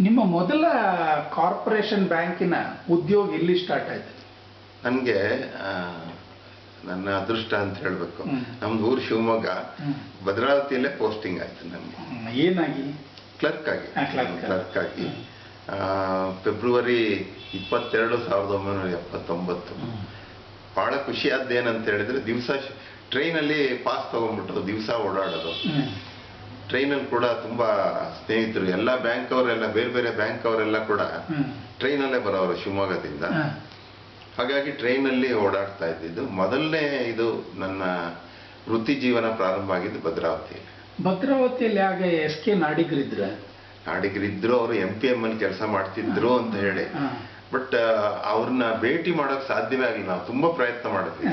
ನಿಮ್ಮ ಮೊದಲ ಕಾರ್ಪೊರೇಷನ್ ಬ್ಯಾಂಕಿನ ಉದ್ಯೋಗ ಎಲ್ಲಿ ಸ್ಟಾರ್ಟ್ ಆಯ್ತು? ನನಗೆ ನನ್ನ ಅದೃಷ್ಟ ಅಂತ ಹೇಳ್ಬೇಕು. ನಮ್ದು ಊರು ಶಿವಮೊಗ್ಗ. ಭದ್ರಾವತಿಯಲ್ಲೇ ಪೋಸ್ಟಿಂಗ್ ಆಯ್ತು ನನಗೆ ಏನಾಗಿ? ಕ್ಲರ್ಕ್ ಆಗಿ. ಕ್ಲರ್ಕ್. ಆಗಿ. ಫೆಬ್ರವರಿ ಇಪ್ಪತ್ತೆರಡು ಸಾವಿರದ ಒಂಬೈನೂರ ಎಪ್ಪತ್ತೊಂಬತ್ತು. ಬಹಳ ಖುಷಿಯಾದ್ದೇನಂತ ಹೇಳಿದ್ರೆ ದಿವಸ ಟ್ರೈನಲ್ಲಿ ಪಾಸ್ ತಗೊಂಡ್ಬಿಟ್ರು ದಿವಸ ಓಡಾಡೋದು. ಟ್ರೈನಲ್ಲಿ ಕೂಡ ತುಂಬಾ ಸ್ನೇಹಿತರು ಎಲ್ಲ ಬ್ಯಾಂಕ್ ಅವರೆಲ್ಲ ಬೇರೆ ಬೇರೆ ಬ್ಯಾಂಕ್ ಅವರೆಲ್ಲ ಕೂಡ. ಟ್ರೈನಲ್ಲೇ ಬರೋರು ಶಿವಮೊಗ್ಗದಿಂದ. ಹಾಗಾಗಿ ಟ್ರೈನಲ್ಲಿ ಓಡಾಡ್ತಾ ಇದ್ದಿದ್ದು. ಮೊದಲನೇ ಇದು ನನ್ನ ವೃತ್ತಿ ಜೀವನ ಪ್ರಾರಂಭ ಆಗಿದ್ದು ಭದ್ರಾವತಿಯಲ್ಲಿ. ಭದ್ರಾವತಿಯಲ್ಲಿ ಆಗ ಎಸ್ ಕೆ ನಾಡಿಗರಿದ್ರ? ನಾಡಿಗರಿದ್ರು ಅವರು ಎಂ ಪಿ ಎಂ ಅಲ್ಲಿ ಕೆಲಸ ಮಾಡ್ತಿದ್ರು ಅಂತ ಹೇಳಿ. ಬಟ್ ಅವ್ರನ್ನ ಭೇಟಿ ಮಾಡೋಕ್ ಸಾಧ್ಯವೇ ಆಗಿಲ್ಲ. ನಾವು ತುಂಬಾ ಪ್ರಯತ್ನ ಮಾಡಿದ್ವಿ.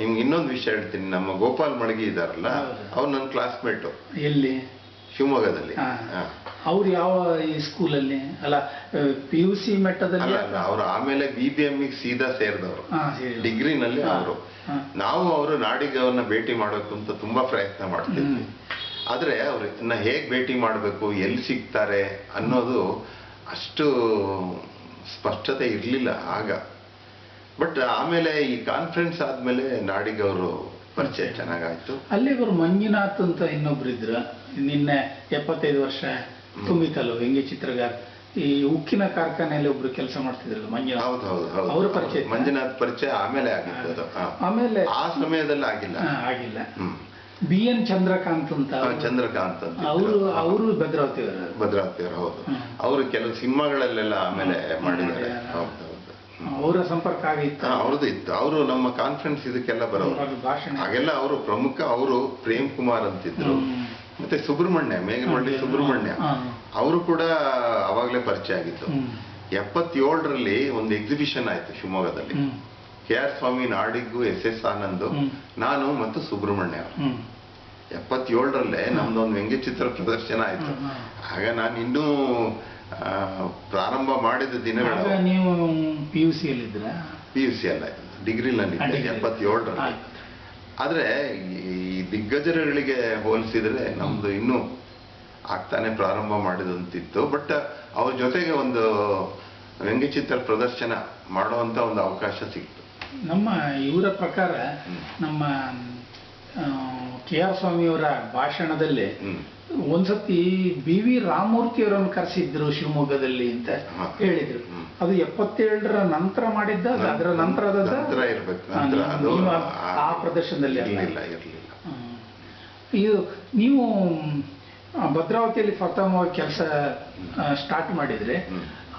ನಿಮ್ಗೆ ಇನ್ನೊಂದು ವಿಷಯ ಹೇಳ್ತೀನಿ. ನಮ್ಮ ಗೋಪಾಲ್ ಮಳಗಿ ಇದಾರಲ್ಲ. ಅವ್ರು ನನ್ನ ಕ್ಲಾಸ್ಮೇಟು ಎಲ್ಲಿ? ಶಿವಮೊಗ್ಗದಲ್ಲಿ. ಅವ್ರು ಯಾವ ಈ ಸ್ಕೂಲಲ್ಲಿ ಅಲ್ಲ ಪಿ ಯು ಸಿ ಮಟ್ಟದಲ್ಲಿ ಅವ್ರು ಆಮೇಲೆ ಬಿ ಬಿ ಎಂ ಸೀದಾ ಸೇರಿದವರು. ಡಿಗ್ರಿನಲ್ಲಿ ಅವರು. ನಾವು ಅವರು ನಾಡಿಗೆ ಅವ್ರನ್ನ ಭೇಟಿ ಮಾಡೋಕೆ ಅಂತ ತುಂಬಾ ಪ್ರಯತ್ನ ಮಾಡ್ತಿದ್ವಿ. ಆದ್ರೆ ಅವ್ರು ಅವ್ರನ್ನ ಹೇಗ್ ಭೇಟಿ ಮಾಡಬೇಕು ಎಲ್ಲಿ ಸಿಗ್ತಾರೆ ಅನ್ನೋದು ಅಷ್ಟು ಸ್ಪಷ್ಟತೆ ಇರಲಿಲ್ಲ ಆಗ. ಬಟ್ ಆಮೇಲೆ ಈ ಕಾನ್ಫರೆನ್ಸ್ ಆದ್ಮೇಲೆ ನಾಡಿಗವರು ಪರಿಚಯ ಚೆನ್ನಾಗಾಯ್ತು. ಅಲ್ಲಿ ಇವರು ಮಂಜುನಾಥ್ ಅಂತ ಇನ್ನೊಬ್ರು ಇದ್ರ ನಿನ್ನೆ ಎಪ್ಪತ್ತೈದು ವರ್ಷ ತುಂಬಿತಲ್ಲ ವ್ಯಂಗ್ಯ ಚಿತ್ರಗಾರ. ಈ ಉಕ್ಕಿನ ಕಾರ್ಖಾನೆಯಲ್ಲಿ ಒಬ್ರು ಕೆಲಸ ಮಾಡ್ತಿದ್ರಲ್ಲ ಮಂಜುನಾಥ್. ಹೌದು ಹೌದು ಹೌದು. ಅವ್ರ ಪರಿಚಯ? ಮಂಜುನಾಥ್ ಪರಿಚಯ ಆಮೇಲೆ ಆಗಿತ್ತು ಆಮೇಲೆ ಆ ಸಮಯದಲ್ಲಿ ಆಗಿಲ್ಲ. ಆಗಿಲ್ಲ. ಬಿ ಎನ್ ಚಂದ್ರಕಾಂತ್ ಅಂತ ಚಂದ್ರಕಾಂತ್ ಅಂತ ಅವರು ಭದ್ರಾವತಿ ಅವರು. ಭದ್ರಾವತಿಯವರು ಭದ್ರಾವತಿಯವರು ಹೌದು. ಅವರು ಕೆಲವು ಸಿನಿಮಾಗಳಲ್ಲೆಲ್ಲ ಆಮೇಲೆ. ಮಾಡಿದ್ದಾರೆ. ಹೌದು. ಅವರ ಸಂಪರ್ಕ ಆಗಿತ್ತು ಅವ್ರದ್ದು ಇತ್ತು. ಅವರು ನಮ್ಮ ಕಾನ್ಫರೆನ್ಸ್ ಇದಕ್ಕೆಲ್ಲ ಬರೋರು. ಭಾಷಣ. ಹಾಗೆಲ್ಲ ಅವರು ಪ್ರಮುಖ ಅವರು ಪ್ರೇಮ್ ಕುಮಾರ್ ಅಂತಿದ್ರು. ಮತ್ತೆ ಸುಬ್ರಹ್ಮಣ್ಯ ಮೇಘಮಳ್ಳಿ ಹ್ಮ್. ಸುಬ್ರಹ್ಮಣ್ಯ. ಅವರು ಕೂಡ ಅವಾಗಲೇ ಪರಿಚಯ ಆಗಿತ್ತು. ಎಪ್ಪತ್ತೇಳರಲ್ಲಿ ಒಂದು ಎಕ್ಸಿಬಿಷನ್ ಆಯ್ತು ಶಿವಮೊಗ್ಗದಲ್ಲಿ. ಕೆ ಆರ್ ಸ್ವಾಮಿ ನಾಡಿಗೂ ಎಸ್ ಎಸ್ ಆನಂದ್ ನಾನು ಮತ್ತು ಸುಬ್ರಹ್ಮಣ್ಯ ಅವರು. ನಮ್ದು ಎಪ್ಪತ್ತೇಳರಲ್ಲೇ ನಮ್ದೊಂದು ವ್ಯಂಗ್ಯಚಿತ್ರ ಪ್ರದರ್ಶನ ಆಯ್ತು. ಆಗ ನಾನು ಇನ್ನೂ ಪ್ರಾರಂಭ ಮಾಡಿದ ದಿನಗಳು. ಆಗ ನೀವು ಪಿ ಯು ಸಿ ಅಲ್ಲಿದ್ರ ಪಿ ಯು ಸಿ ಅಲ್ಲ ಡಿಗ್ರಿನಲ್ಲಿ ಎಪ್ಪತ್ತೇಳರಲ್ಲಿ. ಆದ್ರೆ ಈ ದಿಗ್ಗಜರುಗಳಿಗೆ ಹೋಲಿಸಿದ್ರೆ ನಮ್ದು ಇನ್ನೂ ಆಗ್ತಾನೆ ಪ್ರಾರಂಭ ಮಾಡಿದಂತಿತ್ತು. ಬಟ್ ಅವ್ರ ಜೊತೆಗೆ ಒಂದು ವ್ಯಂಗ್ಯಚಿತ್ರ ಪ್ರದರ್ಶನ ಮಾಡುವಂತ ಒಂದು ಅವಕಾಶ ಸಿಕ್ತು. ನಮ್ಮ ಇವರ ಪ್ರಕಾರ ನಮ್ಮ ಕೆ ಆರ್ ಸ್ವಾಮಿಯವರ ಭಾಷಣದಲ್ಲಿ ಒಂದ್ಸತಿ ಬಿ ವಿ ರಾಮಮೂರ್ತಿ ಅವರನ್ನು ಕರೆಸಿದ್ರು ಶಿವಮೊಗ್ಗದಲ್ಲಿ ಅಂತ. ಹೇಳಿದ್ರು. ಅದು ಎಪ್ಪತ್ತೇಳರ ನಂತರ ಮಾಡಿದ್ದ? ಅದರ ನಂತರದ ಆ ಪ್ರದರ್ಶನದಲ್ಲಿ. ಇದು ನೀವು ಭದ್ರಾವತಿಯಲ್ಲಿ ಪ್ರಥಮವಾಗಿ ಕೆಲಸ ಸ್ಟಾರ್ಟ್ ಮಾಡಿದ್ರೆ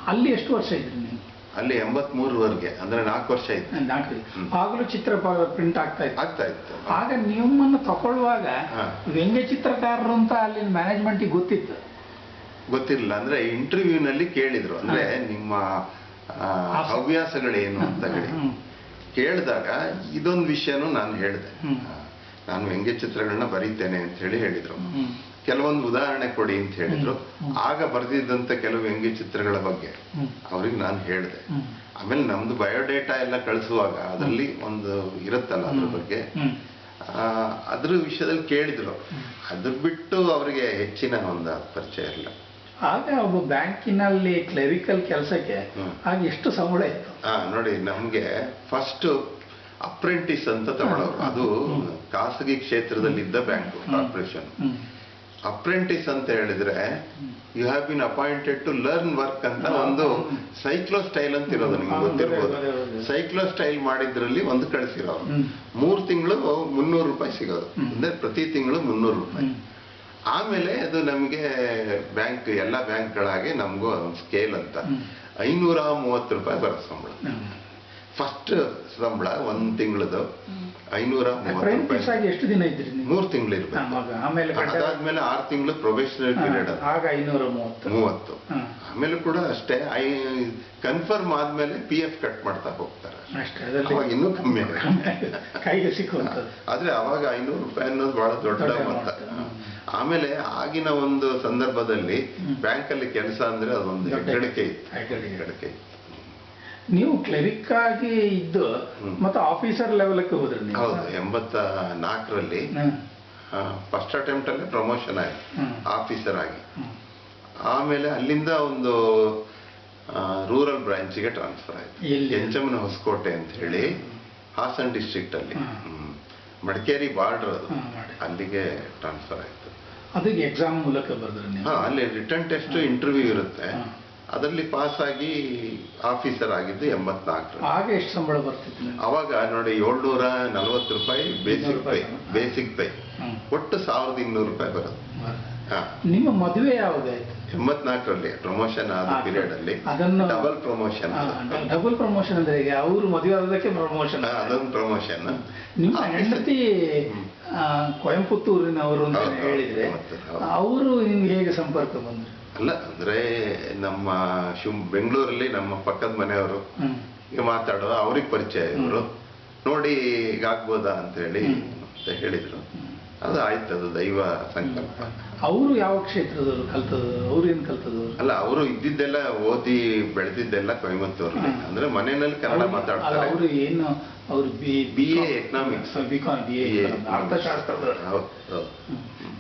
ಅಲ್ಲಿ ಎಷ್ಟು ವರ್ಷ ಇದ್ರಿ ನೀವು? ಅಲ್ಲಿ ಎಂಬತ್ಮೂರವರೆಗೆ ಅಂದ್ರೆ ನಾಲ್ಕು ವರ್ಷ ಇತ್ತು. ಆಗಲೂ ಚಿತ್ರ ಪ್ರಿಂಟ್ ಆಗ್ತಾ ಇತ್ತು ಆಗ್ತಾ ಇತ್ತು ಆಗ ನಿಮ್ಮನ್ನು ತಗೊಳ್ಳುವಾಗ ಹಾ. ವ್ಯಂಗ್ಯ ಚಿತ್ರಕಾರರು ಅಂತ ಅಲ್ಲಿನ ಮ್ಯಾನೇಜ್ಮೆಂಟ್ ಗೊತ್ತಿತ್ತು ಗೊತ್ತಿರಲಿಲ್ಲ ಅಂದ್ರೆ ಇಂಟರ್ವ್ಯೂನಲ್ಲಿ ಕೇಳಿದ್ರು ಅಂದ್ರೆ ನಿಮ್ಮ. ಹವ್ಯಾಸಗಳೇನು ಅಂತ ಹೇಳಿ. ಕೇಳಿದಾಗ ಇದೊಂದು ವಿಷಯನೂ ನಾನು ಹೇಳಿದೆ. ನಾನು ವ್ಯಂಗ್ಯ ಚಿತ್ರಗಳನ್ನ ಬರೀತೇನೆ ಅಂತ ಹೇಳಿ ಹೇಳಿದ್ರು. ಕೆಲವೊಂದು ಉದಾಹರಣೆ ಕೊಡಿ ಅಂತ ಹೇಳಿದ್ರು. ಆಗ ಬರೆದಿದ್ದಂತ ಕೆಲವು ವ್ಯಂಗ್ಯ ಚಿತ್ರಗಳ ಬಗ್ಗೆ. ಅವ್ರಿಗೆ ನಾನು ಹೇಳಿದೆ. ಆಮೇಲೆ ನಮ್ದು ಬಯೋಡೇಟಾ ಎಲ್ಲ ಕಳಿಸುವಾಗ ಅದರಲ್ಲಿ ಒಂದು ಇರುತ್ತಲ್ಲ ಅದ್ರ ಬಗ್ಗೆ. ಅದ್ರ ವಿಷಯದಲ್ಲಿ ಕೇಳಿದ್ರು. ಅದ್ರ ಬಿಟ್ಟು ಅವರಿಗೆ ಹೆಚ್ಚಿನ ಒಂದು ಪರಿಚಯ ಇಲ್ಲ. ಆಗ ಒಬ್ಬ ಬ್ಯಾಂಕಿನಲ್ಲಿ ಕ್ಲರಿಕಲ್ ಕೆಲಸಕ್ಕೆ ಹಾಗೆ ಆಗ ಎಷ್ಟು ಸಂಬಳ ಇತ್ತು? ಹಾ ನೋಡಿ ನಮ್ಗೆ ಫಸ್ಟ್ ಅಪ್ರೆಂಟಿಸ್ ಅಂತ ತಗೊಳ್ಳೋರು ಅದು ಖಾಸಗಿ ಕ್ಷೇತ್ರದಲ್ಲಿದ್ದ ಬ್ಯಾಂಕ್ ಕಾರ್ಪೊರೇಷನ್. ಅಪ್ರೆಂಟಿಸ್ ಅಂತ ಹೇಳಿದ್ರೆ you have been appointed to learn work ಅಂತ ಒಂದು ಸೈಕ್ಲೋ ಸ್ಟೈಲ್ ಅಂತ ಇರೋದು ನಿಮ್ಗೆ ಗೊತ್ತಿರ್ಬೋದು. ಸೈಕ್ಲೋ ಸ್ಟೈಲ್ ಮಾಡಿದ್ರಲ್ಲಿ ಒಂದು ಕಳಿಸಿರೋರು. ಮೂರು ಮೂರ್ ತಿಂಗಳು ಮುನ್ನೂರು ರೂಪಾಯಿ ಸಿಗೋದು. ಅಂದ್ರೆ ಪ್ರತಿ ತಿಂಗಳು ಮುನ್ನೂರು ರೂಪಾಯಿ. ಆಮೇಲೆ ಅದು ನಮಗೆ ಬ್ಯಾಂಕ್ ಎಲ್ಲ ಬ್ಯಾಂಕ್ಗಳಾಗೆ ನಮಗೂ ಒಂದು ಸ್ಕೇಲ್ ಅಂತ. ಐನೂರ ಮೂವತ್ತು ರೂಪಾಯಿ ಬರೋ ಸಂಬಳ. ಫಸ್ಟ್ ಸಂಬಳ ಒಂದು ತಿಂಗಳದು. ಐನೂರ ಮೂವತ್ತು ಆಗಿ ಎಷ್ಟು ದಿನ ಇದ್ರಿ ಮೂರು ತಿಂಗಳು ಇರ್ಬೇಕು. ಆಮೇಲೆ ಅದಾದ್ಮೇಲೆ ಆರು ತಿಂಗಳು ಪ್ರೊಬೇಷನರಿ ಪೀರಿಯಡ್ ಆಗ ಐನೂರ ಮೂವತ್ತು. ಮೂವತ್ತು. ಆಮೇಲೆ ಕೂಡ ಅಷ್ಟೇ ಐ ಕನ್ಫರ್ಮ್ ಆದ್ಮೇಲೆ ಪಿ ಎಫ್ ಕಟ್ ಮಾಡ್ತಾ ಹೋಗ್ತಾರೆ. ಅವಾಗ ಇನ್ನೂ ಕಮ್ಮಿ. ಕೈಗೆ ಸಿಕ್ಕುವಂಥದ್ದು. ಆದ್ರೆ ಅವಾಗ ಐನೂರು ರೂಪಾಯಿ ಅನ್ನೋದು ಬಹಳ ದೊಡ್ಡ ಮೊತ್ತ. ಆಮೇಲೆ ಆಗಿನ ಒಂದು ಸಂದರ್ಭದಲ್ಲಿ ಬ್ಯಾಂಕಲ್ಲಿ ಬ್ಯಾಂಕ್ ಅಲ್ಲಿ ಕೆಲಸ ಅಂದ್ರೆ ಅದೊಂದು ಹೆಗ್ಗಳಿಕೆ ಇತ್ತು. ಹೆಗ್ಗಳಿಕೆ ಇತ್ತು. ನೀವು ಕ್ಲರಿಕ್ ಆಗಿ ಇದ್ದು. ಮತ್ತೆ ಆಫೀಸರ್ ಲೆವೆಲ್ಗೆ ಹೋದ್ರಿ ನೀವು? ಹೌದು ಎಂಬತ್ತ ನಾಲ್ಕರಲ್ಲಿ. ಫಸ್ಟ್ ಅಟೆಂಪ್ಟ್ ಅಲ್ಲಿ ಪ್ರಮೋಷನ್ ಆಯ್ತು ಆಫೀಸರ್ ಆಗಿ. ಆಮೇಲೆ ಅಲ್ಲಿಂದ ಒಂದು ರೂರಲ್ ಬ್ರಾಂಚಿಗೆ ಟ್ರಾನ್ಸ್ಫರ್ ಆಯ್ತು. ಎಂಚಮನ ಹೊಸಕೋಟೆ ಅಂತ ಹೇಳಿ ಹಾಸನ್ ಡಿಸ್ಟ್ರಿಕ್ಟ್ ಅಲ್ಲಿ. ಮಡಿಕೇರಿ ಬಾರ್ಡರ್ ಅದು. ಅಲ್ಲಿಗೆ ಟ್ರಾನ್ಸ್ಫರ್ ಆಯ್ತು. ಅದಕ್ಕೆ ಎಕ್ಸಾಮ್ ಮೂಲಕ ಬರೆದ್ರಿ ನೀವು? ಅಲ್ಲಿ ರಿಟರ್ನ್ ಟೆಸ್ಟ್ ಇಂಟರ್ವ್ಯೂ ಇರುತ್ತೆ. ಅದರಲ್ಲಿ ಪಾಸ್ ಆಗಿ ಆಫೀಸರ್ ಆಗಿದ್ದು ಎಂಬತ್ನಾಲ್ಕು ಆಗ ಎಷ್ಟು ಸಂಬಳ ಬರ್ತಿತ್ತು ಅವಾಗ ನೋಡಿ ಏಳ್ನೂರ ನಲವತ್ತು ರೂಪಾಯಿ ಬೇಸಿಕ್ ಪೇ ರೂಪಾಯಿ. Basic pay. ಒಟ್ಟು ಸಾವಿರದ ಇನ್ನೂರು ರೂಪಾಯಿ ಬರುತ್ತೆ. ನಿಮ್ಮ ಮದುವೆ ಯಾವುದಾಯ್ತು ಎಂಬತ್ನಾಲ್ಕರಲ್ಲಿ ಪ್ರಮೋಷನ್ ಆದ. ಪೀರಿಯಡ್ ಅಲ್ಲಿ. ಅದನ್ನು- ಡಬಲ್ ಪ್ರಮೋಷನ್ ಡಬಲ್ ಪ್ರಮೋಷನ್ ಅಂದ್ರೆ ಅವರು ಮದುವೆ ಆಗೋದಕ್ಕೆ ಪ್ರಮೋಷನ್ ಅದೊಂದು ಪ್ರಮೋಷನ್ ನಿಮ್ಮ ಹೆಂಡತಿ ಕೊಯಂಪುತ್ತೂರಿನವರು ಅಂತ ಹೇಳಿದ್ರೆ. ಅವರು ನಿಮ್ಗೆ ಹೇಗೆ ಸಂಪರ್ಕ ಬಂದ್ರು? ಅಲ್ಲ ಅಂದ್ರೆ ನಮ್ಮ ಶಿವ ಬೆಂಗಳೂರಲ್ಲಿ ನಮ್ಮ ಪಕ್ಕದ ಮನೆಯವರು. ಮಾತಾಡೋ ಅವ್ರಿಗೆ ಪರಿಚಯ ಇವರು. ನೋಡಿ ಹೀಗಾಗ್ಬೋದಾ ಅಂತ ಹೇಳಿ ಹ್ಮ್. ಅಂತ ಹೇಳಿದ್ರು. ಅದು ಆಯ್ತು ಅದು ದೈವ ಸಂಕಲ್ಪ. ಅವರು ಯಾವ ಕ್ಷೇತ್ರದವರು ಕಲ್ತದ್ದು? ಅವ್ರು ಏನ್ ಕಲ್ತದ್ರು ಅಲ್ಲ ಅವರು ಇದ್ದಿದ್ದೆಲ್ಲ ಓದಿ ಬೆಳೆದಿದ್ದೆಲ್ಲ ಕೊಯಮತ್ತೂರು. ಅಂದ್ರೆ ಮನೆಯಲ್ಲಿ ಕನ್ನಡ ಮಾತಾಡ್ತಾರೆ. ಅವರು ಏನು ಅವರು B economics economics. BCom B A ಅರ್ಥಶಾಸ್ತ್ರದವರು. ಹೌದು, ಹೌದು.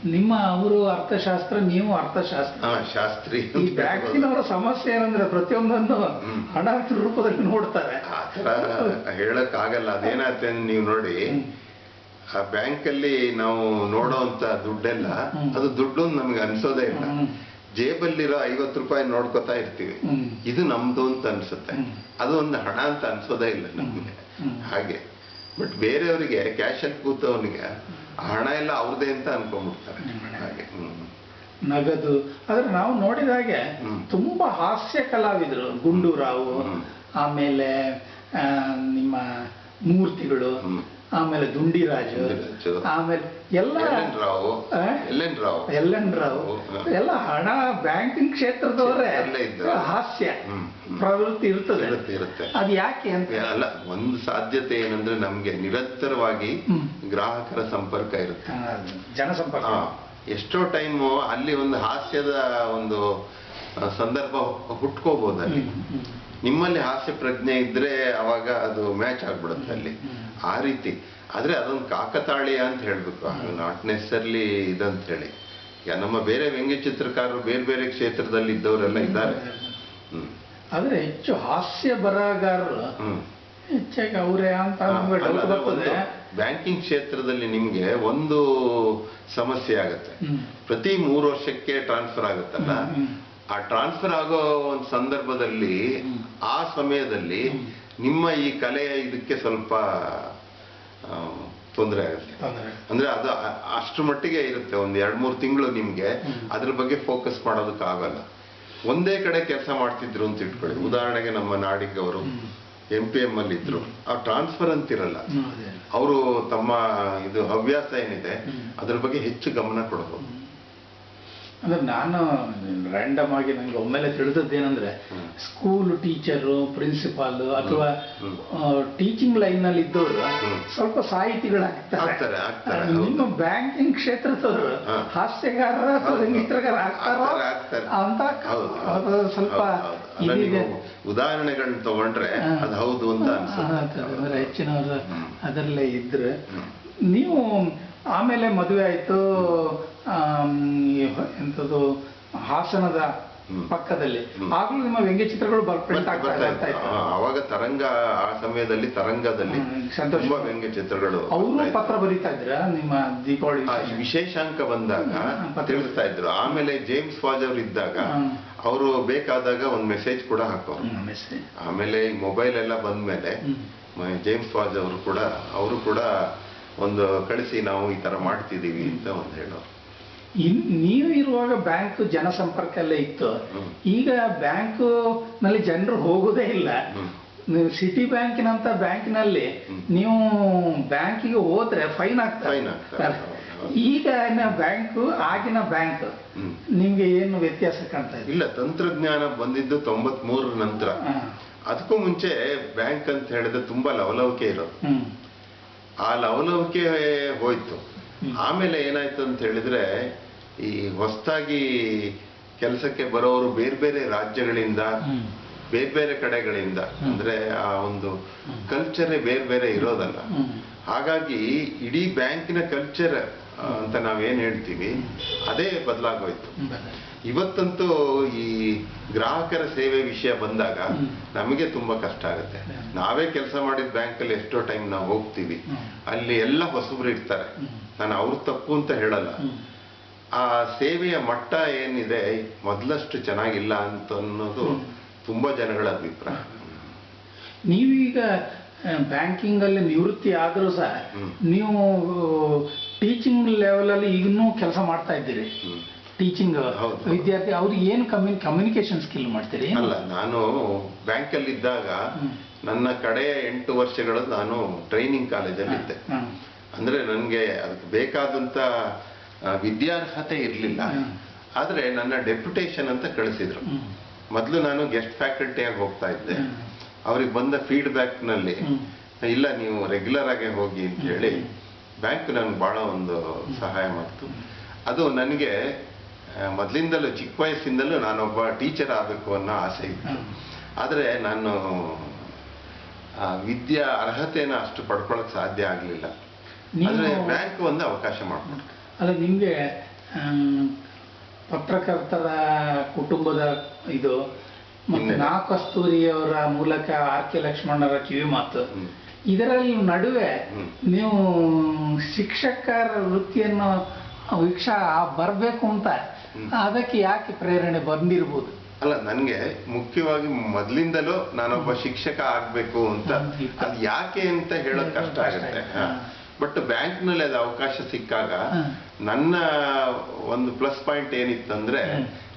ನಿಮ್ಮ ಅವರು ಅರ್ಥಶಾಸ್ತ್ರ ನೀವು ಅರ್ಥಶಾಸ್ತ್ರ. ಶಾಸ್ತ್ರಿ ಈ ಬ್ಯಾಂಕಿನವರ ಸಮಸ್ಯೆ ಏನಂದ್ರೆ ಪ್ರತಿಯೊಂದನ್ನು. ಹಣ ರೂಪದಲ್ಲಿ ನೋಡ್ತಾರೆ. ಆ ಥರ ಆಗಲ್ಲ ಅದೇನಾಗ್ತದೆ ನೀವು ನೋಡಿ. ಆ ಬ್ಯಾಂಕಲ್ಲಿ ನಾವು ನೋಡೋಂತ ದುಡ್ಡೆಲ್ಲ ಅದು ದುಡ್ಡು ನಮ್ಗೆ ಅನ್ಸೋದೇ ಇಲ್ಲ. ಜೇಬಲ್ಲಿರೋ ಐವತ್ತು ರೂಪಾಯಿ ನೋಡ್ಕೊತಾ ಇರ್ತೀವಿ. ಇದು ನಮ್ದು ಅಂತ ಅನ್ಸುತ್ತೆ. ಅದು ಒಂದು ಹಣ ಅಂತ ಅನ್ಸೋದೇ ಇಲ್ಲ ನಮ್ಗೆ. ಹಾಗೆ. ಬಟ್ ಬೇರೆಯವರಿಗೆ ಕ್ಯಾಶಲ್ಲಿ ಕೂತವನಿಗೆ ಆ ಹಣ ಎಲ್ಲ ಅವ್ರದೇ ಅಂತ ಅನ್ಕೊಂಡ್ಬಿಡ್ತಾರೆ. ಹಾಗೆ ನಗದು. ಆದ್ರೆ ನಾವು ನೋಡಿದ ಹಾಗೆ ತುಂಬಾ ಹಾಸ್ಯ ಕಲಾವಿದರು ಗುಂಡೂರಾವು ಆಮೇಲೆ ನಿಮ್ಮ ಮೂರ್ತಿಗಳು. ಆಮೇಲೆ ದುಂಡಿರಾಜು. ಆಮೇಲೆ ಎಲ್ಲ L N Rao? L N Rao L N Rao ಎಲ್ಲ ಹಣ ಬ್ಯಾಂಕಿಂಗ್ ಕ್ಷೇತ್ರದವರೇ. ಹಾಸ್ಯ. ಪ್ರವೃತ್ತಿ ಇರ್ತದೆ. ಅದು ಯಾಕೆ ಅಂತ? ಅಲ್ಲ ಒಂದು ಸಾಧ್ಯತೆ ಏನಂದ್ರೆ ನಮ್ಗೆ ನಿರಂತರವಾಗಿ ಗ್ರಾಹಕರ ಸಂಪರ್ಕ ಇರುತ್ತೆ. ಜನಸಂಪರ್ಕ ಎಷ್ಟೋ ಟೈಮು ಅಲ್ಲಿ ಒಂದು ಹಾಸ್ಯದ ಒಂದು ಸಂದರ್ಭ ಹುಟ್ಕೋಬಹುದು ಅಲ್ಲಿ. ನಿಮ್ಮಲ್ಲಿ ಹಾಸ್ಯ ಪ್ರಜ್ಞೆ ಇದ್ರೆ ಅವಾಗ ಅದು ಮ್ಯಾಚ್ ಆಗ್ಬಿಡುತ್ತೆ ಅಲ್ಲಿ. ಆ ರೀತಿ. ಆದ್ರೆ ಅದೊಂದು ಕಾಕತಾಳೀಯ ಅಂತ ಹೇಳ್ಬೇಕು. ನಾಟ್ ನೆಸರ್ಲಿ ಇದಂತ ಹೇಳಿ. ನಮ್ಮ ಬೇರೆ ವ್ಯಂಗ್ಯ ಚಿತ್ರಕಾರರು ಬೇರೆ ಬೇರೆ ಕ್ಷೇತ್ರದಲ್ಲಿ ಇದ್ದವರೆಲ್ಲ ಇದ್ದಾರೆ. ಆದ್ರೆ ಹೆಚ್ಚು ಹಾಸ್ಯ ಬರಹಗಾರರು ಹೆಚ್ಚಾಗಿ ಅವರೇ ಅಂತ ಬ್ಯಾಂಕಿಂಗ್ ಕ್ಷೇತ್ರದಲ್ಲಿ ನಿಮ್ಗೆ ಒಂದು ಸಮಸ್ಯೆ ಆಗುತ್ತೆ. ಪ್ರತಿ ಮೂರು ವರ್ಷಕ್ಕೆ ಟ್ರಾನ್ಸ್ಫರ್ ಆಗುತ್ತಲ್ಲ. ಆ ಟ್ರಾನ್ಸ್ಫರ್ ಆಗೋ ಒಂದು ಸಂದರ್ಭದಲ್ಲಿ ಆ ಸಮಯದಲ್ಲಿ ನಿಮ್ಮ ಈ ಕಲೆ ಇದಕ್ಕೆ ಸ್ವಲ್ಪ ತೊಂದರೆ ಆಗುತ್ತೆ. ಅಂದ್ರೆ ಅದು ಅಷ್ಟು ಮಟ್ಟಿಗೆ ಇರುತ್ತೆ. ಒಂದ್ ಎರಡ್ ಮೂರು ತಿಂಗಳು ನಿಮ್ಗೆ. ಅದ್ರ ಬಗ್ಗೆ ಫೋಕಸ್ ಮಾಡೋದಕ್ಕೆ ಆಗಲ್ಲ. ಒಂದೇ ಕಡೆ ಕೆಲಸ ಮಾಡ್ತಿದ್ರು ಅಂತ ಇಟ್ಕೊಳ್ಳಿ. ಉದಾಹರಣೆಗೆ ನಮ್ಮ ನಾಡಿಗೆ ಅವರು. ಎಂ ಪಿ ಎಂ ಅಲ್ಲಿ ಇದ್ರು. ಆ ಟ್ರಾನ್ಸ್ಫರ್ ಅಂತಿರಲ್ಲ ಅವರು ತಮ್ಮ ಇದು ಹವ್ಯಾಸ ಏನಿದೆ. ಅದ್ರ ಬಗ್ಗೆ ಹೆಚ್ಚು ಗಮನ ಕೊಡಬಹುದು ಅಂದ್ರೆ ನಾನು ರ್ಯಾಂಡಮ್ ಆಗಿ ನಂಗೆ ಒಮ್ಮೆಲೆ ತಿಳಿದದ್ದೇನೆಂದ್ರೆ ಏನಂದ್ರೆ ಸ್ಕೂಲ್ ಟೀಚರು ಪ್ರಿನ್ಸಿಪಾಲ್ ಅಥವಾ ಟೀಚಿಂಗ್ ಲೈನ್ನಲ್ಲಿ ಇದ್ದವರು ಸ್ವಲ್ಪ ಸಾಹಿತಿಗಳಾಗ್ತಾರೆ ನಿಮ್ಮ ಬ್ಯಾಂಕಿಂಗ್ ಕ್ಷೇತ್ರದವರು. ಹಾಸ್ಯಗಾರರ ಅಥವಾ. ಸಂಗೀತಗಾರ ಆಗ್ತಾರೋ. ಅಂತ ಸ್ವಲ್ಪ ಉದಾಹರಣೆಗಳನ್ನ ತಗೊಂಡ್ರೆ ಅದು ಹೌದು ಅಂತ ಹೆಚ್ಚಿನವರು. ಅದರಲ್ಲೇ ಇದ್ರೆ ನೀವು ಆಮೇಲೆ ಮದುವೆ ಆಯಿತು ಎಂಥದ್ದು ಹಾಸನದ ಪಕ್ಕದಲ್ಲಿ. ಆಗಲೂ ನಿಮ್ಮ ವ್ಯಂಗ್ಯ ಚಿತ್ರಗಳು ಪ್ರಿಂಟ್ ಆಗ್ತಾ ಇತ್ತು. ಅವಾಗ ತರಂಗ ಆ ಸಮಯದಲ್ಲಿ ತರಂಗದಲ್ಲಿ. ತುಂಬಾ ವ್ಯಂಗ್ಯ ಚಿತ್ರಗಳು ಅವರು ಪತ್ರ ಬರೀತಾ ಇದ್ರ ನಿಮ್ಮ ದೀಪಾವಳಿ ಈ ವಿಶೇಷಾಂಕ ಬಂದಾಗ. ತಿಳಿಸ್ತಾ ಇದ್ರು. ಆಮೇಲೆ ಜೇಮ್ಸ್ ಫಾಜ್ ಅವರು ಇದ್ದಾಗ ಅವರು ಬೇಕಾದಾಗ ಒಂದು ಮೆಸೇಜ್ ಕೂಡ ಹಾಕೋರು. ಆಮೇಲೆ ಈ ಮೊಬೈಲ್ ಎಲ್ಲ ಬಂದ್ಮೇಲೆ ಜೇಮ್ಸ್ ವಾಜ್ ಅವರು ಕೂಡ ಅವರು ಕೂಡ ಒಂದು ಕಳಿಸಿ ನಾವು ಈ ತರ ಮಾಡ್ತಿದ್ದೀವಿ ಅಂತ ಒಂದು ಹೇಳೋರು ಇನ್ ನೀವು ಇರುವಾಗ ಬ್ಯಾಂಕ್ ಜನಸಂಪರ್ಕ ಎಲ್ಲ ಇತ್ತು. ಈಗ ಬ್ಯಾಂಕ್ನಲ್ಲಿ ಜನರು ಹೋಗುದೇ ಇಲ್ಲ. ನೀವು ಸಿಟಿ ಬ್ಯಾಂಕಿನಂತ ಬ್ಯಾಂಕಿನಲ್ಲಿ. ನೀವು ಬ್ಯಾಂಕಿಗೆ ಹೋದ್ರೆ ಫೈನ್ ಆಗ್ತಾರೆ ಈಗ ಬ್ಯಾಂಕ್ ಆಗಿನ ಬ್ಯಾಂಕ್. ನಿಮ್ಗೆ ಏನು ವ್ಯತ್ಯಾಸ ಕಾಣ್ತಾ ಇಲ್ಲ ತಂತ್ರಜ್ಞಾನ ಬಂದಿದ್ದು ತೊಂಬತ್ ಮೂರರ ನಂತರ ಅದಕ್ಕೂ ಮುಂಚೆ ಬ್ಯಾಂಕ್ ಅಂತ ಹೇಳಿದ್ರೆ ತುಂಬಾ ಲವಲವಿಕೆ ಇರೋದು. ಆ ಲವಲವಿಕೆ ಹೋಯ್ತು ಆಮೇಲೆ ಏನಾಯ್ತು ಅಂತ ಹೇಳಿದ್ರೆ, ಈ ಹೊಸದಾಗಿ ಕೆಲಸಕ್ಕೆ ಬರೋರು ಬೇರೆ ಬೇರೆ ರಾಜ್ಯಗಳಿಂದ. ಬೇರೆ ಬೇರೆ ಕಡೆಗಳಿಂದ, ಅಂದ್ರೆ ಆ ಒಂದು. ಕಲ್ಚರೇ ಬೇರೆ ಬೇರೆ ಇರೋದಲ್ಲ ಹಾಗಾಗಿ ಇಡೀ ಬ್ಯಾಂಕಿನ ಕಲ್ಚರ್ ಅಂತ ನಾವೇನು ಹೇಳ್ತೀವಿ ಅದೇ ಬದಲಾಗೋಯ್ತು. ಇವತ್ತಂತೂ ಈ ಗ್ರಾಹಕರ ಸೇವೆ ವಿಷಯ ಬಂದಾಗ ನಮಗೆ ತುಂಬಾ ಕಷ್ಟ ಆಗುತ್ತೆ. ನಾವೇ ಕೆಲಸ ಮಾಡಿದ ಬ್ಯಾಂಕಲ್ಲಿ ಎಷ್ಟೋ ಟೈಮ್ ನಾವು ಹೋಗ್ತೀವಿ. ಅಲ್ಲಿ ಎಲ್ಲ ಹೊಸಬ್ರು ಇರ್ತಾರೆ. ನಾನು ಅವ್ರು ತಪ್ಪು ಅಂತ ಹೇಳಲ್ಲ. ಆ ಸೇವೆಯ ಮಟ್ಟ ಏನಿದೆ ಮೊದಲಷ್ಟು ಚೆನ್ನಾಗಿಲ್ಲ ಅಂತ ಅನ್ನೋದು ತುಂಬ ತುಂಬಾ ಜನಗಳ ಅಭಿಪ್ರಾಯ. ನೀವೀಗ ಬ್ಯಾಂಕಿಂಗಲ್ಲಿ ನಿವೃತ್ತಿ ಆದರೂ ಸಹ ನೀವು ಟೀಚಿಂಗ್ ಲೆವೆಲಲ್ಲಿ ಈಗನೂ ಕೆಲಸ ಮಾಡ್ತಾ ಇದ್ದೀರಿ. ಟೀಚಿಂಗ್ ಹೌದು. ವಿದ್ಯಾರ್ಥಿ ಅವ್ರಿಗೆ ಏನು ಕಮ್ಯುನಿ ಕಮ್ಯುನಿಕೇಶನ್ ಸ್ಕಿಲ್ ಮಾಡ್ತೀರಿ? ಅಲ್ಲ ನಾನು ಬ್ಯಾಂಕಲ್ಲಿ ಇದ್ದಾಗ ನನ್ನ ಕಡೆಯ ಎಂಟು ವರ್ಷಗಳು ನಾನು ಟ್ರೈನಿಂಗ್ ಕಾಲೇಜಲ್ಲಿ ಇದ್ದೆ. ಅಂದ್ರೆ ನನಗೆ ಅದಕ್ಕೆ ಬೇಕಾದಂತ ವಿದ್ಯಾರ್ಹತೆ ಇರಲಿಲ್ಲ. ಆದರೆ ನನ್ನ ಡೆಪ್ಯುಟೇಷನ್ ಅಂತ ಕಳಿಸಿದ್ರು. ಮೊದಲು ನಾನು ಗೆಸ್ಟ್ ಫ್ಯಾಕಲ್ಟಿಯಾಗಿ ಹೋಗ್ತಾ ಇದ್ದೆ. ಅವ್ರಿಗೆ ಬಂದ ಫೀಡ್ಬ್ಯಾಕ್ನಲ್ಲಿ ಇಲ್ಲ ನೀವು ರೆಗ್ಯುಲರ್ ಆಗಿ ಹೋಗಿ ಅಂತ ಹೇಳಿ. ಬ್ಯಾಂಕ್ ನನಗೆ ಬಹಳ ಒಂದು ಸಹಾಯ ಮಾಡ್ತು. ಅದು ನನಗೆ ಮೊದಲಿಂದಲೂ ಚಿಕ್ಕ ವಯಸ್ಸಿಂದಲೂ ನಾನೊಬ್ಬ ಟೀಚರ್ ಆಗಬೇಕು ಅನ್ನೋ ಆಸೆ ಇತ್ತು. ಆದರೆ ನಾನು ವಿದ್ಯಾ ಅರ್ಹತೆನ ಅಷ್ಟು ಪಡ್ಕೊಳ್ಳೋಕೆ ಸಾಧ್ಯ ಆಗಲಿಲ್ಲ. ಆದರೆ ಬ್ಯಾಂಕ್ ಒಂದು ಅವಕಾಶ ಮಾಡ್ಕೊಡ್ತು. ಅಲ್ಲ ನಿಮಗೆ ಪತ್ರಕರ್ತರ ಕುಟುಂಬದ ಇದು ಮತ್ತೆ ನಾ ಕಸ್ತೂರಿಯವರ ಮೂಲಕ ಆರ್ ಕೆ ಲಕ್ಷ್ಮಣರ ಕಿವಿ ಮಾತು. ಇದರಲ್ಲಿ ನಡುವೆ ನೀವು ಶಿಕ್ಷಕರ ವೃತ್ತಿಯನ್ನು ವೀಕ್ಷ ಬರಬೇಕು ಅಂತ. ಅದಕ್ಕೆ ಯಾಕೆ ಪ್ರೇರಣೆ ಬಂದಿರ್ಬೋದು? ಅಲ್ಲ ನನಗೆ ಮುಖ್ಯವಾಗಿ ಮೊದಲಿಂದಲೂ ನಾನೊಬ್ಬ ಶಿಕ್ಷಕ ಆಗಬೇಕು ಅಂತ ಅದು ಯಾಕೆ ಅಂತ ಹೇಳೋದ್ ಕಷ್ಟ ಆಗುತ್ತೆ. ಬಟ್ ಬ್ಯಾಂಕ್ನಲ್ಲಿ ಅದು ಅವಕಾಶ ಸಿಕ್ಕಾಗ ನನ್ನ ಒಂದು ಪ್ಲಸ್ ಪಾಯಿಂಟ್ ಏನಿತ್ತಂದ್ರೆ.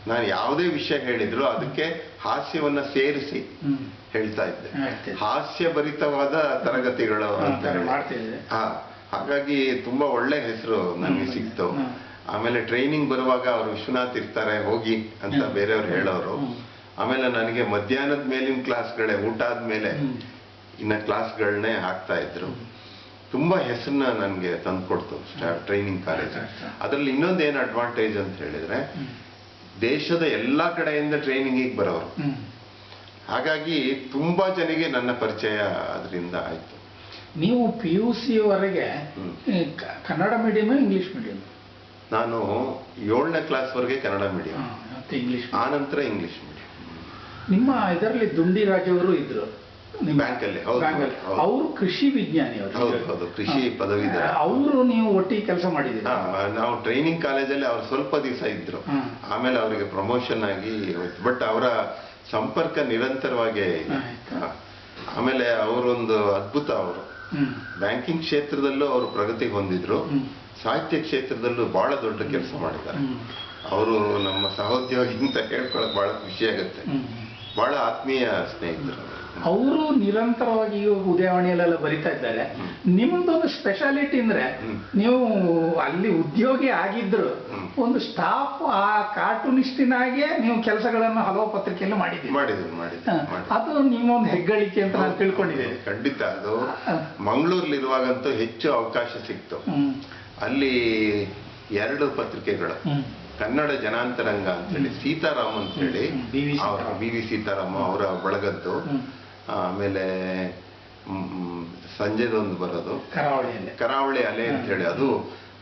ನಾನು ಯಾವುದೇ ವಿಷಯ ಹೇಳಿದ್ರು ಅದಕ್ಕೆ ಹಾಸ್ಯವನ್ನ ಸೇರಿಸಿ ಹೇಳ್ತಾ ಇದ್ದೆ. ಹಾಸ್ಯಭರಿತವಾದ ಹಾಸ್ಯ ಭರಿತವಾದ ತರಗತಿಗಳು ಅಂತ ಹೇಳಿ. ಹಾ ಹಾಗಾಗಿ ತುಂಬಾ ಒಳ್ಳೆ ಹೆಸರು ನನಗೆ ಸಿಕ್ತು. ಆಮೇಲೆ ಟ್ರೈನಿಂಗ್ ಬರುವಾಗ ಅವರು ವಿಶ್ವನಾಥ್ ಇರ್ತಾರೆ ಹೋಗಿ ಅಂತ. ಬೇರೆಯವ್ರು ಹೇಳೋರು. ಆಮೇಲೆ ನನಗೆ ಮಧ್ಯಾಹ್ನದ ಮೇಲಿನ ಕ್ಲಾಸ್ಗಳೇ ಊಟ ಆದ್ಮೇಲೆ ಇನ್ನ ಕ್ಲಾಸ್ಗಳನ್ನೇ ಹಾಕ್ತಾ ಇದ್ರು. ತುಂಬಾ ಹೆಸರನ್ನ ನನಗೆ ತಂದ್ಕೊಡ್ತು ಟ್ರೈನಿಂಗ್ ಕಾಲೇಜ್. ಅದರಲ್ಲಿ ಇನ್ನೊಂದು ಏನು ಅಡ್ವಾಂಟೇಜ್ ಅಂತ ಹೇಳಿದ್ರೆ. ದೇಶದ ಎಲ್ಲ ಕಡೆಯಿಂದ ಟ್ರೈನಿಂಗಿಗೆ ಬರೋರು. ಹಾಗಾಗಿ ತುಂಬಾ ಜನಿಗೆ ನನ್ನ ಪರಿಚಯ ಅದರಿಂದ ಆಯ್ತು. ನೀವು ಪಿ ಯು ಸಿವರೆಗೆ. ಕನ್ನಡ ಮೀಡಿಯಂ ಇಂಗ್ಲಿಷ್ ಮೀಡಿಯಂ ನಾನು ಏಳನೇ ಕ್ಲಾಸ್ ವರೆಗೆ ಕನ್ನಡ ಮೀಡಿಯಂ ಮತ್ತೆ ಇಂಗ್ಲಿಷ್ ಆನಂತರ ನಂತರ ಇಂಗ್ಲಿಷ್ ಮೀಡಿಯಂ ನಿಮ್ಮ ಇದರಲ್ಲಿ ದುಂಡಿ ರಾಜವರು ಇದ್ರು. ಬ್ಯಾಂಕಲ್ಲಿ. ಅವರು ಕೃಷಿ ವಿಜ್ಞಾನಿ ಅವರು. ಹೌದು, ಹೌದು, ಕೃಷಿ ಪದವೀಧರ. ಅವರು ನೀವು ಒಟ್ಟಿಗೆ ಕೆಲಸ ಮಾಡಿದ್ದೀರಿ. ನಾವು ಟ್ರೈನಿಂಗ್ ಕಾಲೇಜಲ್ಲಿ ಅವ್ರು ಸ್ವಲ್ಪ ದಿವಸ ಇದ್ರು. ಆಮೇಲೆ ಅವರಿಗೆ ಪ್ರಮೋಷನ್ ಆಗಿ ಬಟ್ ಅವರ ಸಂಪರ್ಕ ನಿರಂತರವಾಗೇ. ಆಮೇಲೆ ಅವರೊಂದು ಅದ್ಭುತ ಅವರು. ಬ್ಯಾಂಕಿಂಗ್ ಕ್ಷೇತ್ರದಲ್ಲೂ ಅವರು ಪ್ರಗತಿ ಹೊಂದಿದ್ರು. ಸಾಹಿತ್ಯ ಕ್ಷೇತ್ರದಲ್ಲೂ ಬಹಳ ದೊಡ್ಡ ಕೆಲಸ ಮಾಡಿದ್ದಾರೆ. ಅವರು ನಮ್ಮ ಸಹೋದ್ಯೋಗಿ ಅಂತ ಹೇಳ್ಕೊಳಕ್ ಬಹಳ ಖುಷಿ ಆಗುತ್ತೆ. ಬಹಳ ಆತ್ಮೀಯ ಸ್ನೇಹಿತರು ಅವರು ನಿರಂತರವಾಗಿ ಉದಯವಾಣಿಯಲ್ಲೆಲ್ಲ ಬರಿತಾ ಇದ್ದಾರೆ. ನಿಮ್ದೊಂದು ಸ್ಪೆಷಾಲಿಟಿ ಅಂದ್ರೆ ನೀವು ಅಲ್ಲಿ ಉದ್ಯೋಗಿ ಆಗಿದ್ರು ಒಂದು ಸ್ಟಾಫ್ ಆ ಕಾರ್ಟೂನಿಸ್ಟಿನಾಗೆ ನೀವು ಕೆಲಸಗಳನ್ನು ಹಲವು ಪತ್ರಿಕೆಯಲ್ಲಿ ಮಾಡಿದ್ರು ಹ, ಮಾಡಿದ್ರು ಅದು ನಿಮ್ಮೊಂದು ಹೆಗ್ಗಳಿಕೆ ಅಂತ ನಾನು ತಿಳ್ಕೊಂಡಿದ್ದೇನೆ. ಖಂಡಿತ ಅದು. ಮಂಗಳೂರಲ್ಲಿರುವಾಗಂತೂ ಹೆಚ್ಚು ಅವಕಾಶ ಸಿಕ್ತು. ಅಲ್ಲಿ ಎರಡು ಪತ್ರಿಕೆಗಳು. ಕನ್ನಡ ಜನಾಂತರಂಗ ಅಂತ ಹೇಳಿ ಸೀತಾರಾಮ್ ಅಂತ ಹೇಳಿ ಹ್ಮ್, ಬಿ ವಿ ಸೀತಾರಾಮ. ಅವರ ಬಳಗದ್ದು. ಆಮೇಲೆ ಸಂಜೆದೊಂದು ಬರೋದು. ಕರಾವಳಿ ಅಲೆ. ಅಂತ ಹೇಳಿ ಅದು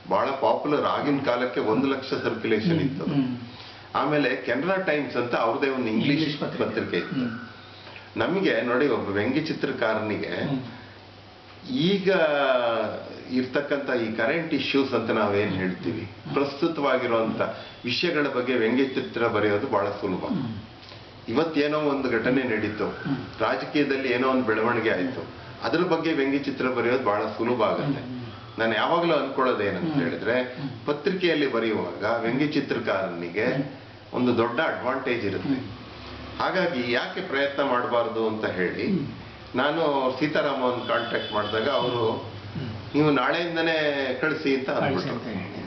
ಬಹಳ ಪಾಪ್ಯುಲರ್ ಆಗಿನ ಕಾಲಕ್ಕೆ ಒಂದು ಲಕ್ಷ ಸರ್ಕ್ಯುಲೇಷನ್ ಇತ್ತು ಆಮೇಲೆ ಕೆನರಾ ಟೈಮ್ಸ್ ಅಂತ ಅವ್ರದೇ ಒಂದು ಇಂಗ್ಲಿಷ್ ಪತ್ರಿಕೆ. ಇತ್ತು. ನಮಗೆ ನೋಡಿ ಒಬ್ಬ ವ್ಯಂಗ್ಯ ಚಿತ್ರಕಾರನಿಗೆ ಈಗ ಇರ್ತಕ್ಕಂಥ ಈ ಕರೆಂಟ್ ಇಶ್ಯೂಸ್ ಅಂತ ನಾವೇನ್ ಹೇಳ್ತೀವಿ? ಪ್ರಸ್ತುತವಾಗಿರುವಂತ ವಿಷಯಗಳ ಬಗ್ಗೆ ವ್ಯಂಗ್ಯ ಚಿತ್ರ ಬರೆಯೋದು ಬಹಳ ಸುಲಭ. ಇವತ್ತೇನೋ ಒಂದು ಘಟನೆ ನಡೀತು. ರಾಜಕೀಯದಲ್ಲಿ ಏನೋ ಒಂದು ಬೆಳವಣಿಗೆ ಆಯಿತು. ಅದ್ರ ಬಗ್ಗೆ ವ್ಯಂಗ್ಯ ಚಿತ್ರ ಬರೆಯೋದು ಬಹಳ ಸುಲಭ ಆಗುತ್ತೆ. ನಾನು ಯಾವಾಗಲೂ ಅನ್ಕೊಳ್ಳೋದು ಏನಂತ ಹೇಳಿದ್ರೆ ಪತ್ರಿಕೆಯಲ್ಲಿ ಬರೆಯುವಾಗ ವ್ಯಂಗ್ಯ ಚಿತ್ರಕಾರನಿಗೆ ಒಂದು ದೊಡ್ಡ ಅಡ್ವಾಂಟೇಜ್ ಇರುತ್ತೆ. ಹಾಗಾಗಿ ಯಾಕೆ ಪ್ರಯತ್ನ ಮಾಡಬಾರ್ದು ಅಂತ ಹೇಳಿ. ನಾನು ಸೀತಾರಾಮನ್ ಕಾಂಟ್ಯಾಕ್ಟ್ ಮಾಡಿದಾಗ ಅವರು. ನೀವು ನಾಳೆಯಿಂದನೇ ಕಳಿಸಿ ಅಂತ ಅನ್ಬಿಟ್ಟು.